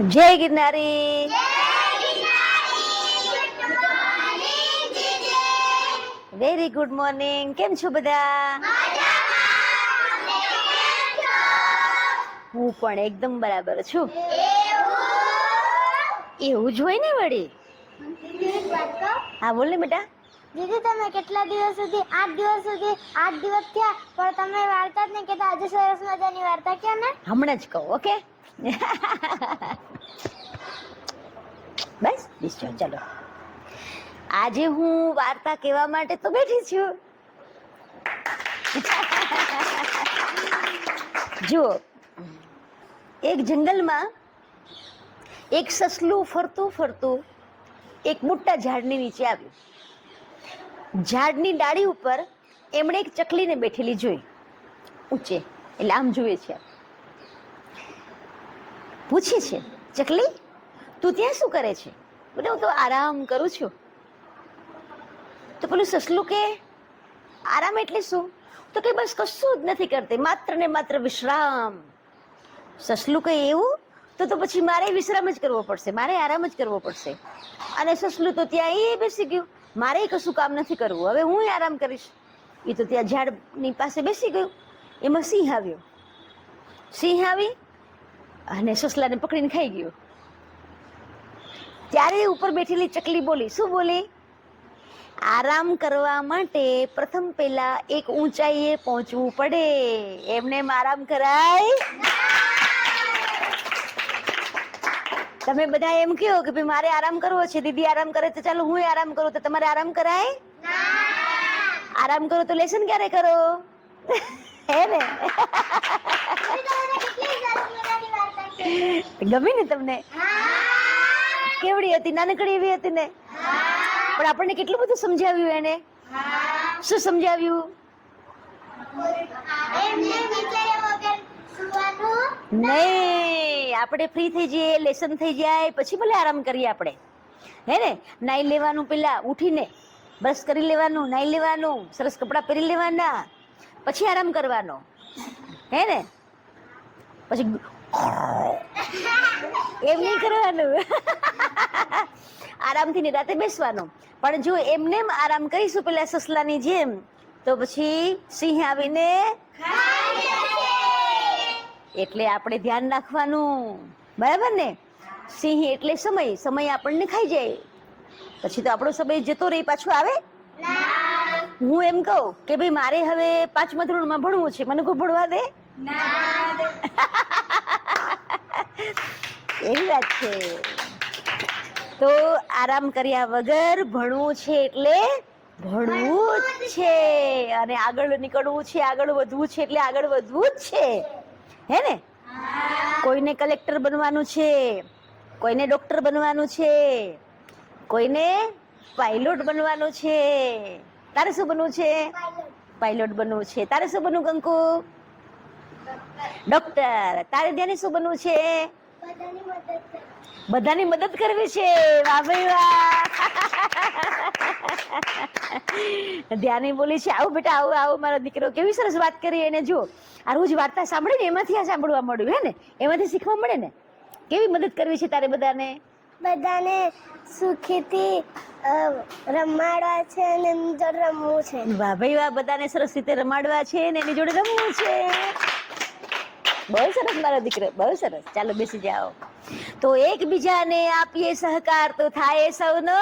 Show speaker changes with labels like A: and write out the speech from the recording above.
A: જય ગિરનારી. Very good morning કેમ છો બધા? હું પણ એકદમ બરાબર છું. એવું જ હોય ને વળી? હા બોલ ને બેટા.
B: દીદી, તમે કેટલા દિવસ સુધી? આઠ દિવસ સુધી? આઠ દિવસ થયા, પણ તમે વાર્તા જ નહીં કહેતા. આજે સરસ મજાની વાર્તા કહો ને?
A: હમણાં જ કહું, ઓકે? બસ ડિસ્ચાર્જ ચાલો. આજે હું વાર્તા કહેવા માટે તો બેઠી છું. જુઓ, એક જંગલમાં એક સસલું ફરતું ફરતું એક મોટા ઝાડની નીચે આવ્યું. ઝાડની ડાળી ઉપર એમણે એક ચકલીને બેઠેલી જોઈ. ઊંચે. એટલે આમ જુએ છે. પૂછે છે, ચકલી, તું ત્યાં શું કરે છે? બોલે, હું તો આરામ કરું છું. તો પેલું સસલું કે, આરામ એટલે શું? તો કે બસ કશું જ નથી કરતી, માત્ર ને માત્ર વિશ્રામ. સસલું કહે, એવું? તો તો પછી મારે વિશ્રામ જ કરવો પડશે, મારે આરામ જ કરવો પડશે. અને સસલું તો ત્યાં એ બેસી ગયું. મારે કશું કામ નથી કરવું. હવે હું આરામ કરીશ. એ તો ત્યાં ઝાડની પાસે બેસી ગયું. એમાં સિંહ આવ્યો. સિંહ આવી અને સસલાને પકડીને ખાઈ ગયો. ત્યારે ઉપર બેઠેલી ચકલી બોલી, શું બોલી? આરામ કરવા માટે પ્રથમ પહેલા એક ઊંચાઈએ પહોંચવું પડે. એમને આરામ કરાય. તમે બધા એમ કહો કે ભાઈ મારે આરામ કરવો છે દીદી આરામ કરે તો ચાલો હું આરામ કરું તો તમારે આરામ કરાય? આરામ કરો તો લેસન ક્યારે કરો? હે ને? ગમી ને તમને? કેવડી હતી નાનકડી એવી હતી ને? પણ આપણને કેટલું બધું સમજાવ્યું એને? શું સમજાવ્યું? નહીં. આપણે ફ્રી થઈ જઈએ લેસન થઈ જાય, પછી ભલે આરામ કરીએ આપણે. હે ને? નાઈ લેવાનું પેલા ઉઠીને બ્રશ કરી લેવાનું, નાઈ લેવાનું, સરસ કપડાં પહેરી લેવાના, પછી આરામ કરવાનો. હે ને? પછી એમ નહીં કરવાનું. આરામથી નિરાતે બેસવાનું. પણ જો એમને એમ આરામ કરીશું પેલા સસલાની જેમ, તો પછી સિંહ આવીને એટલે આપણે ધ્યાન રાખવાનું. બરાબર ને? સિંહ એટલે સમય. સમય આપણને ખાઈ જાય. પછી તો આપણો સમય જતો રહી, પાછો આવે? હું એમ કહું કે ભાઈ મારે હવે પાંચમા ધોરણમાં ભણવું છે. મને કોઈ ભણવા દે? એવી વાત છે. તો આરામ કર્યા વગર ભણવું છે એટલે ભણવું જ છે. અને આગળ નીકળવું છે, આગળ વધવું છે એટલે આગળ વધવું જ છે. હે ને? કોઈને કલેક્ટર બનવાનું છે, કોઈને ડોક્ટર બનવાનું છે, કોઈને પાયલોટ બનવાનું છે. તારે શું બનવું છે? પાયલોટ બનવું છે. તારે શું બનવું, કંકુ? ડોક્ટર. તારે ધ્યાને શું બનવું છે? બધાની મદદ કરવી છે. વાહ ભાઈ વાહ. ધ્યાની બોલી છે. આવું બેટા આવું આવું. મારો દીકરો કેવી સરસ વાત કરી એને જો આ રોજ વાર્તા સાંભળીને એમાંથી આ સાંભળવા મળ્યું હે ને? એમાંથી શીખવા મળે ને? કેવી મદદ કરવી છે તારે બધાને?
B: બધાને સુખીથી રમાડવા છે અને એમની જોડે રમવું છે.
A: વાહ ભાઈ વાહ. બધાને સરસ રીતે રમાડવા છે ને એની જોડે રમવું છે. બહુ સરસ મારો દીકરો, બહુ સરસ. ચાલો બેસી જાઓ. તો એકબીજાને આપીએ સહકાર, તો થાય સૌનો